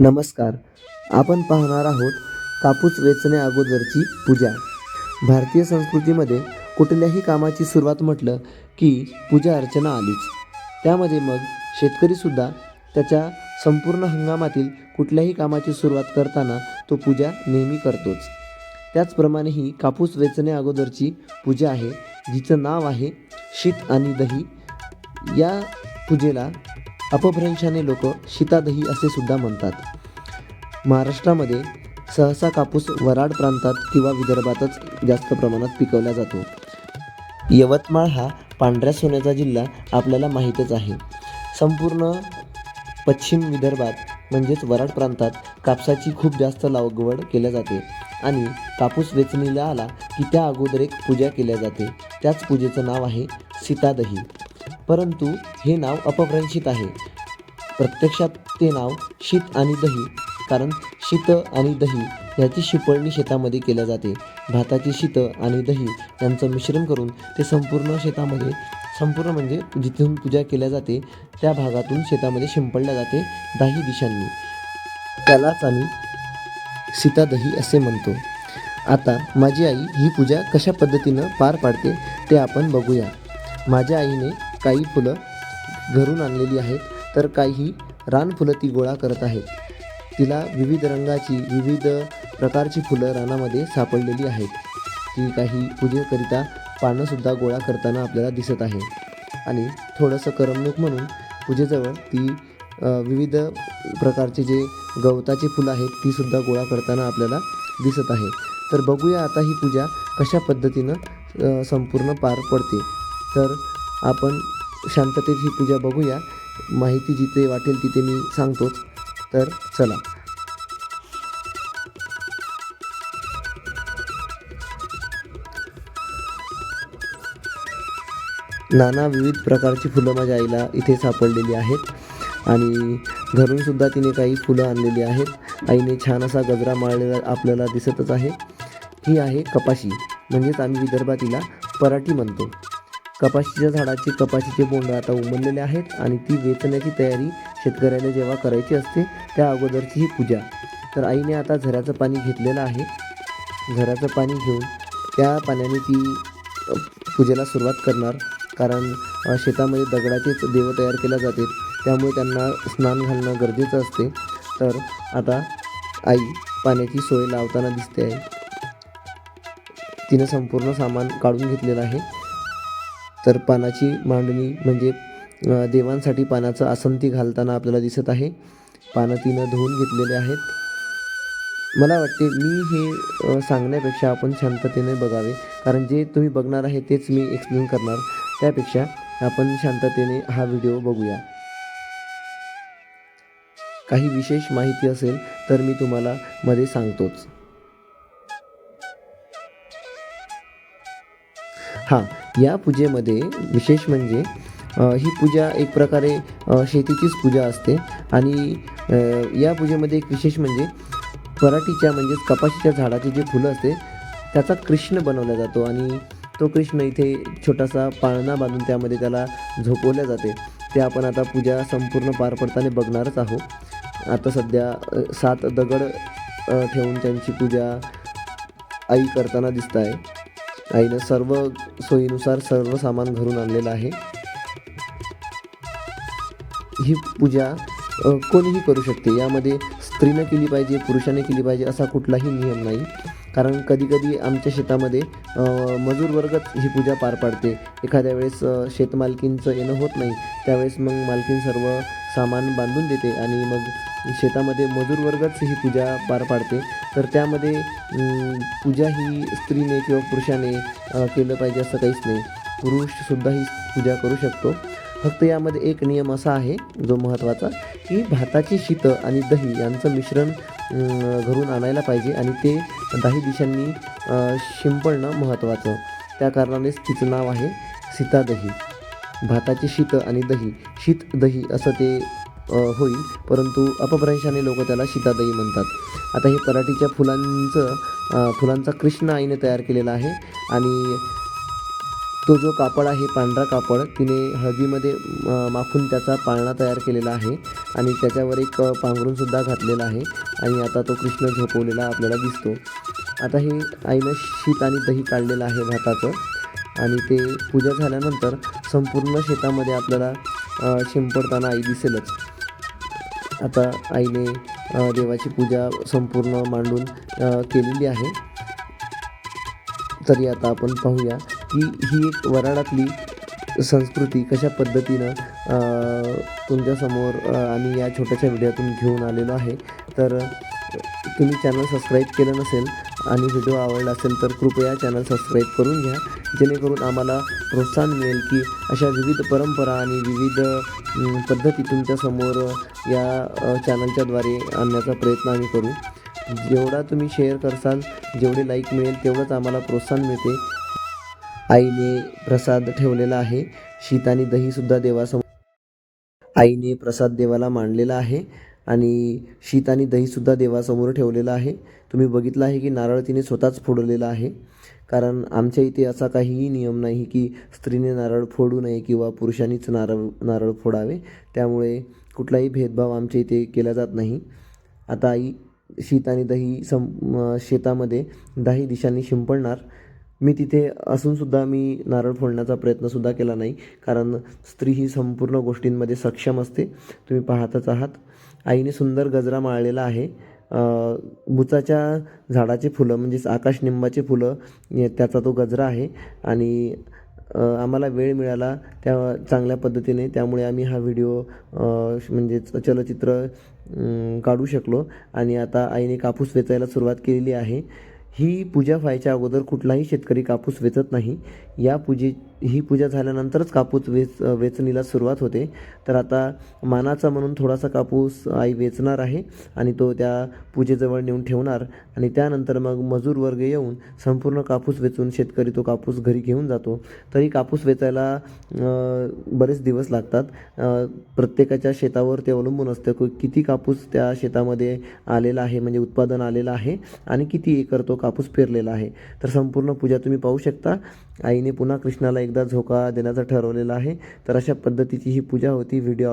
नमस्कार. आपण पाहणार आहोत कापूस वेचण्या अगोदरची पूजा. भारतीय संस्कृतीमध्ये कुठल्याही कामाची सुरुवात म्हटलं की पूजा अर्चना आलीच. त्यामध्ये मग शेतकरीसुद्धा त्याच्या संपूर्ण हंगामातील कुठल्याही कामाची सुरुवात करताना तो पूजा नेहमी करतोच. त्याचप्रमाणे ही कापूस वेचण्या अगोदरची पूजा आहे जिचं नाव आहे शीत आणि दही. या पूजेला अपभ्रंशाने लोक शीतादही असे सुद्धा म्हणतात. महाराष्ट्रामध्ये सहसा कापूस वराड प्रांतात किंवा विदर्भातच जास्त प्रमाणात पिकवला जातो. यवतमाळ हा पांढऱ्या सोन्याचा जिल्हा आपल्याला माहीतच आहे. संपूर्ण पश्चिम विदर्भात म्हणजेच वराड प्रांतात कापसाची खूप जास्त लागवड केल्या जाते आणि कापूस वेचणीला आला की त्या अगोदर एक पूजा केल्या जाते. त्याच पूजेचं नाव आहे सीतादही परंतु हे नाव अपभ्रंशित आहे. प्रत्यक्षात ते नाव शीत आणि दही कारण शीत आणि दही याची शिपळणी शेतामध्ये केल्या जाते. भाताची शीत आणि दही यांचं मिश्रण करून ते संपूर्ण शेतामध्ये संपूर्ण म्हणजे जिथून पूजा केल्या जाते त्या भागातून शेतामध्ये शिंपडल्या जाते दाही दिशांनी. त्यालाच आम्ही सीतादही असे म्हणतो. आता माझी आई ही पूजा कशा पद्धतीनं पार पाडते ते आपण बघूया. माझ्या आईने काही फुलं घरून आणलेली आहेत तर काही रानफुलं ती गोळा करत आहेत. तिला विविध रंगाची विविध प्रकारची फुलं रानामध्ये सापडलेली आहेत. ती काही पूजेकरिता पानंसुद्धा गोळा करताना आपल्याला दिसत आहे. आणि थोडंसं करमणूक म्हणून पूजेजवळ ती विविध प्रकारचे जे गवताची फुलं आहेत तीसुद्धा गोळा करताना आपल्याला दिसत आहे. तर बघूया आता ही पूजा कशा पद्धतीनं संपूर्ण पार पडते. तर आपण शांततेत ही पूजा बघूया. माहिती जिथे वाटेल तिथे मी सांगतोच. तर चला. नाना विविध प्रकारची फुलं माझ्या आईला इथे सापडलेली आहेत. आणि घरूनसुद्धा तिने काही फुलं आणलेली आहेत. आईने छान असा गजरा माळलेला आपल्याला दिसतच आहे. ही आहे कपाशी. म्हणजेच आम्ही विदर्भात तिला पराठी म्हणतो. कपाशीच्या झाडाचे कपाशीचे बोंड आता उमललेले आहेत आणि ती वेचण्याची तयारी शेतकऱ्याने जेव्हा करायची असते त्या अगोदरची ही पूजा. तर आईने आता झऱ्याचं पाणी घेतलेलं आहे. झऱ्याचं पाणी घेऊन त्या पाण्याने ती पूजेला सुरुवात करणार. कारण शेतामध्ये दगडाचेच देव तयार केल्या जाते. त्यामुळे त्यांना स्नान घालणं गरजेचं असते. तर आता आई पाण्याची सोय लावताना दिसते आहे. तिनं संपूर्ण सामान काढून घेतलेलं आहे. तर पानाची मांडणी म्हणजे देवांसाठी पानाचं आसंती घालताना आपल्याला दिसत आहे. पानं तिनं धुवून घेतलेले आहेत. मला वाटते मी हे सांगण्यापेक्षा आपण शांततेने बघावे. कारण जे तुम्ही बघणार आहे तेच मी एक्सप्लेन करणार. त्यापेक्षा आपण शांततेने हा व्हिडिओ बघूया. काही विशेष माहिती असेल तर मी तुम्हाला मध्ये सांगतोच. हां या पूजेमध्ये विशेष म्हणजे ही पूजा एक प्रकारे शेतीचीच पूजा असते आणि या पूजेमध्ये एक विशेष म्हणजे पराठीच्या म्हणजेच कपाशीच्या झाडाची जे फुलं असते त्याचा कृष्ण बनवला जातो आणि तो कृष्ण इथे छोटासा पाळणा बांधून त्यामध्ये त्याला झोपवल्या जाते. ते आपण आता पूजा संपूर्ण पार पडताना बघणारच आहोत. आता सध्या सात दगड ठेवून त्यांची पूजा आई करताना दिसत आहे. आईनं सर्व सोयीनुसार सर्व सामान घरून आणलेलं आहे. ही पूजा कोणीही करू शकते. यामध्ये स्त्रीनं केली पाहिजे पुरुषाने केली पाहिजे असा कुठलाही नियम नाही. कारण कधीकधी आमच्या शेतामध्ये मजूर वर्गच ही पूजा पार पाडते. एखाद्या वेळेस शेतमालकींचं येणं होत नाही. त्यावेळेस मग मालकीन सर्व सामान बांधून देते आणि मग शेतामध्ये मजूर वर्गच ही पूजा पार पाडते. तर त्यामध्ये पूजा ही स्त्रीने किंवा पुरुषाने केलं पाहिजे असं काहीच नाही. पुरुषसुद्धा ही पूजा करू शकतो. फक्त यामध्ये एक नियम असा आहे जो महत्त्वाचा की भाताची शीतं आणि दही यांचं मिश्रण घरून आणायला पाहिजे आणि ते दही दिशांनी शिंपडणं महत्त्वाचं. त्या कारणानेच तिचं नाव आहे सीतादही. भाताची शीत आणि दही. शीत दही असं ते होईल परंतु अपभ्रंशाने लोक त्याला शीतादही म्हणतात. आता हे पराठीच्या फुलांचं फुलांचा कृष्ण आईने तयार केलेला आहे आणि तो जो कापड आहे पांढरा कापड तिने हळदीमध्ये माखून त्याचा पाळणा तयार केलेला आहे आणि त्याच्यावर एक पांघरूनसुद्धा घातलेला आहे आणि आता तो कृष्ण झोपवलेला आपल्याला दिसतो. आता हे आईनं शीत आणि दही काढलेलं आहे भाताचं. आणि ते पूजा झाल्यानंतर संपूर्ण शेतामध्ये आपल्याला शिंपडताना आई दिसेलच. आता आईने देवाची पूजा संपूर्ण मांडून केलेली आहे. तरी आता आपण पाहूया की ही एक वराडातली संस्कृती कशा पद्धतीनं तुमच्यासमोर आम्ही या छोट्याशा व्हिडिओतून घेऊन आलेलो आहे. तर तुम्ही चॅनल सबस्क्राईब केलं नसेल आणि व्हिडिओ आवडला असेल तर कृपया चॅनल सबस्क्राईब करून घ्या जेणेकरून आम्हाला प्रोत्साहन मिळेल की अशा विविध परंपरा आणि विविध पद्धती तुमच्यासमोर या चॅनलच्याद्वारे आणण्याचा प्रयत्न आम्ही करू. जेवढा तुम्ही शेअर करसाल जेवढे लाईक मिळेल तेवढंच आम्हाला प्रोत्साहन मिळते. आईने प्रसाद ठेवलेला आहे. शीत आणि दहीसुद्धा देवासमोर. आईने प्रसाद देवाला मांडलेला आहे. आणि शीत आणि दहीसुद्धा देवासमोर ठेवलेलं आहे. तुम्ही बघितलं आहे की नारळ तिने स्वतःच फोडलेला आहे. कारण आमच्या इथे असा काहीही नियम नाही की स्त्रीने नारळ फोडू नये किंवा पुरुषांनीच नारळ नारळ फोडावे. त्यामुळे कुठलाही भेदभाव आमच्या इथे केला जात नाही. आता आई शीत आणि दही सं शेतामध्ये दही दिशांनी शिंपडणार. मी तिथे असूनसुद्धा मी नारळ फोडण्याचा प्रयत्नसुद्धा केला नाही. कारण स्त्री ही संपूर्ण गोष्टींमध्ये सक्षम असते. तुम्ही पाहतच आहात. आईने सुंदर गजरा माळलेला आहे. अं, बुचाच्या झाडाचे फुलं म्हणजेच आकाशनिंबाचे फुलं त्याचा तो गजरा आहे. आणि आम्हाला वेळ मिळाला त्या चांगल्या पद्धतीने त्यामुळे आम्ही हा व्हिडिओ म्हणजेच चलचित्र काढू शकलो. आणि आता आईने कापूस वेचायला सुरुवात केलेली आहे. ही पूजा व्हायच्या अगोदर कुठलाही शेतकरी कापूस वेचत नाही. या पूजे ही पूजा झाल्यानंतरच कापूस वेच वेचणीला सुरुवात होते. तर आता मानाचा म्हणून थोडासा कापूस आई वेचणार आहे आणि तो त्या पूजेजवळ नेऊन ठेवणार आणि त्यानंतर मग मजूर वर्ग येऊन संपूर्ण कापूस वेचून शेतकरी तो कापूस घरी घेऊन जातो. तरी कापूस वेचायला बरेच दिवस लागतात. प्रत्येकाच्या शेतावर ते अवलंबून असतं की किती कापूस त्या शेतामध्ये आलेला आहे म्हणजे उत्पादन आलेलं आहे आणि किती एकर तो कापूस पेरलेला आहे. तर संपूर्ण पूजा तुम्ही पाहू शकता. आईने पुन्हा कृष्णाला एकदा झोका देण्याचं ठरवलेलं आहे. तर अशा पद्धतीची ही पूजा होती. व्हिडिओ